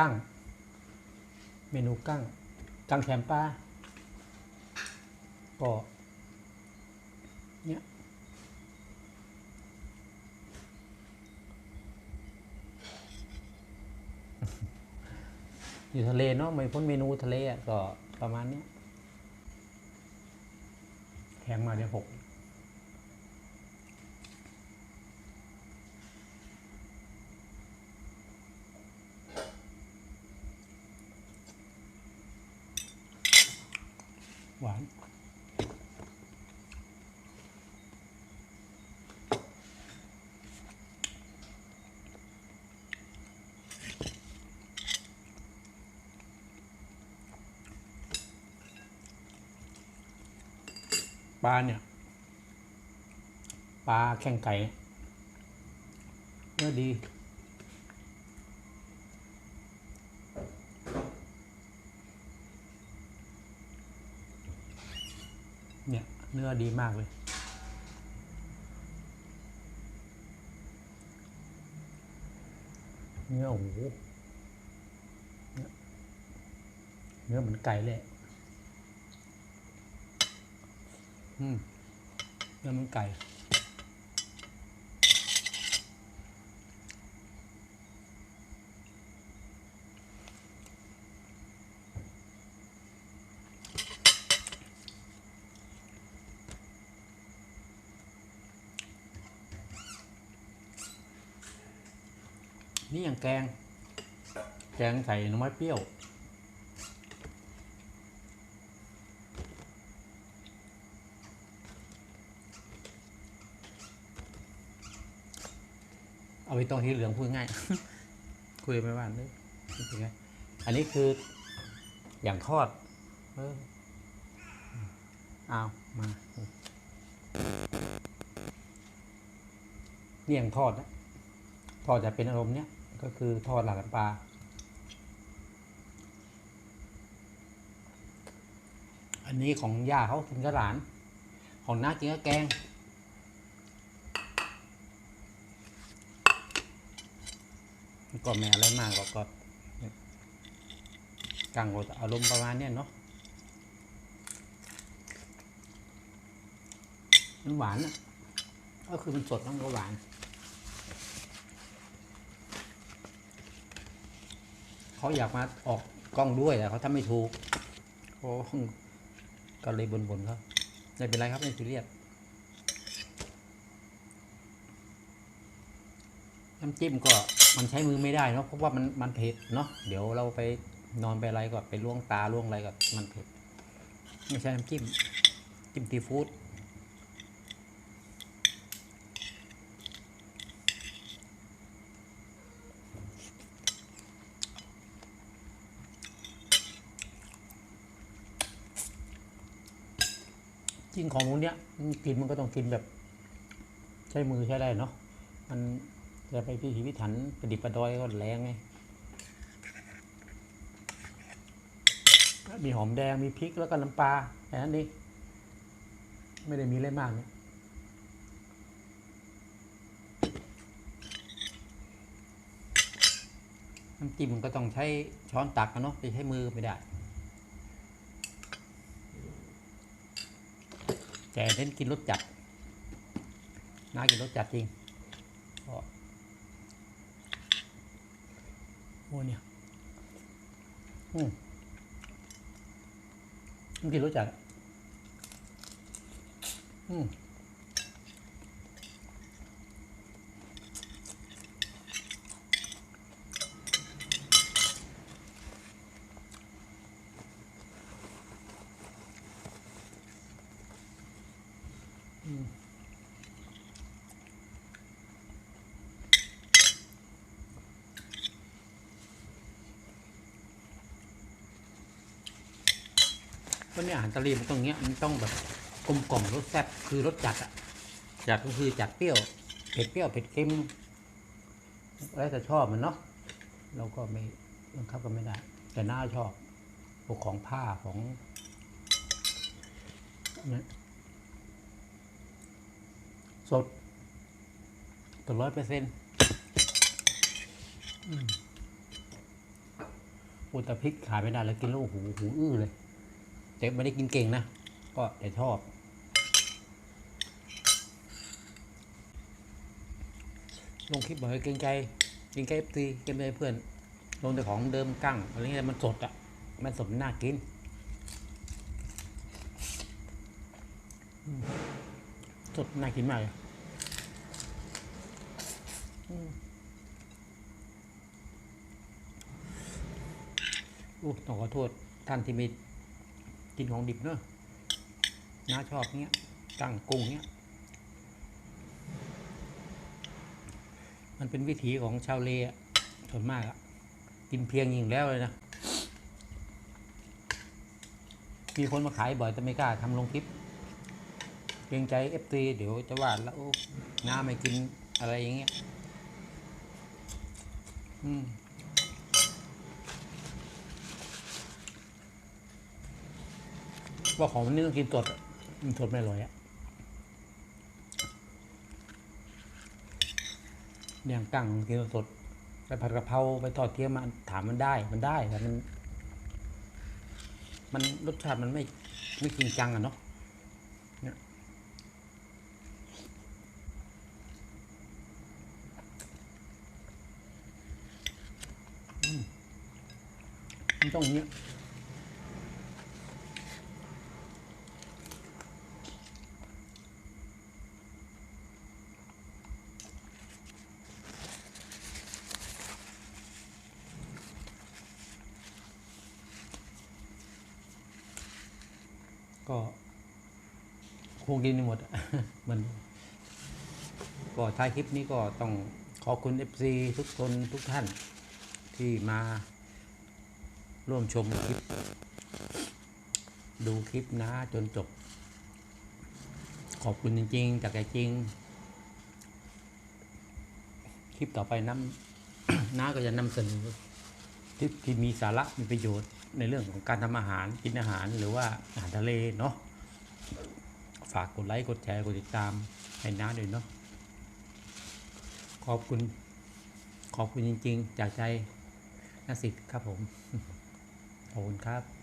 กั้ง เมนูกั้ง กั้งแคมป้าก็เนี่ยอยู่ทะเลเนาะไม่พ้นเมนูทะเลอะก็ประมาณเนี้ยแข็งมาเดี๋ยวหก หวาน ปลาเนี่ย ปลาแข่งไก่เนื้อดี เนี่ยเนื้อดีมากเลย เนื้อโอ้โหเนื้อเหมือนไก่เลยอืมเนื้อเหมันไก่ นี่อย่างแกง แกงใส่หน่อไม้เปรี้ยว เอาไปตรงที่เหลืองพูดง่าย คุยไม่ว่าเลยเป็นไงอันนี้คืออย่างทอด เออเอามานี่อย่างทอดนะทอดจะเป็นอารมณ์เนี้ย ก็คือทอดหลังน้ำปลาอันนี้ของย่าเขากินกับหลาน ของน้ากินกับแกง ก็ไม่อะไรมากก็ก็กลางก็อารมณ์ประมาณเนี้ยเนาะมันหวานอะก็คือมันสดมันก็หวาน เขาอยากมาออกกล้องด้วยแต่เขาทำไม่ถูกเขาก็เลยบ่นๆเขาไม่เป็นไรครับไม่ซีเรียสน้ำจิ้มก็มันใช้มือไม่ได้เนาะเพราะว่ามันมันเผ็ดเนาะเดี๋ยวเราไปนอนไปอะไรก็ไปล่วงตาล่วงอะไรก็มันเผ็ดไม่ใช่น้ำจิ้มจิ้มซีฟู้ด กินของพวกเนี้ยกินมันก็ต้องกินแบบ ใช้มือใช้ได้เนาะมันจะไปพิถีพิถันประดิษฐ์ประดอยก็แรงไงมีหอมแดงมีพริกแล้วก็น้ำปลาแค่นั้นเองไม่ได้มีอะไรมากเนี่ยน้ำจิ้มมันก็ต้องใช้ช้อนตักอะเนาะไปใช้มือไม่ได้ แต่เน้นกินรสจัดน่ากินรสจัดจริงก็โอ้เนี่ยอืมกินรสจัดอืม ก็เนี่ยอาหารทะเลมันต้องเงี้ยมันต้องแบบกลมกล่อมรสแซ่บคือรสจัดอะจัดก็คือจัดเปรี้ยวเผ็ดเปรี้ยวเผ็ดเค็มแล้วแต่ชอบมันเนาะเราก็ไม่บังคับก็ไม่ได้ แต่น่าชอบพวกของผ้าของเนี่ยสดตัวร้อยเปอร์เซ็นต์อุตพริกขายไม่ได้แล้วกินแล้วโอ้โหูหูอื้อเลย แต่ไม่ได้กินเก่งนะ ก็แต่ชอบ ลงคลิปบ่อยเกรงใจเกรงใจเอฟซีเกรงใจเพื่อน ลงแต่ของเดิมกั้งอะไรเงี้ยมันสดอะ มันสดน่ากินสดน่ากินมากเลยอืมอู้ต้องขอโทษท่านที่มี กินของดิบเนอะน้าชอบเงี้ยกั้งกุ้งเงี้ย มันเป็นวิถีของชาวเลอะส่วนมากอะกินเพียงยิงแล้วเลยนะ มีคนมาขายบ่อยแต่ไม่กล้าทำลงคลิปเกรงใจเอฟซีเดี๋ยวจะว่าแล้วน้าไม่กินอะไรอย่างเงี้ย อืม ว่าของมันนี่ต้องกินสดมันสดไม่อร่อยอะอย่างกั้งกินสดไปผัดกะเพราไปทอดเทียมมันถามมันได้มันได้แต่มัน มันรสชาติมันไม่ไม่จริงจังอะเนาะเนี่ยมันต้องอย่างเนี้ย ก็คงกินไม่หมดอะมันก็ท้ายคลิปนี้ก็ต้องขอบคุณ FC ทุกคนทุกท่านที่มาร่วมชมคลิป ดูคลิปนะจนจบ ขอบคุณจริงๆ จากใจจริง คลิปต่อไปน้ำน้าก็จะนำเสนอคลิปที่มีสาระมีประโยชน์ ในเรื่องของการทำอาหารกินอาหารหรือว่าอาหารทะเลเนาะฝากกดไลค์กดแชร์กดติดตามให้น้าด้วยเนาะขอบคุณ ขอบคุณจริง ๆ จากใจนสิทธิ์ครับผม ขอบคุณครับ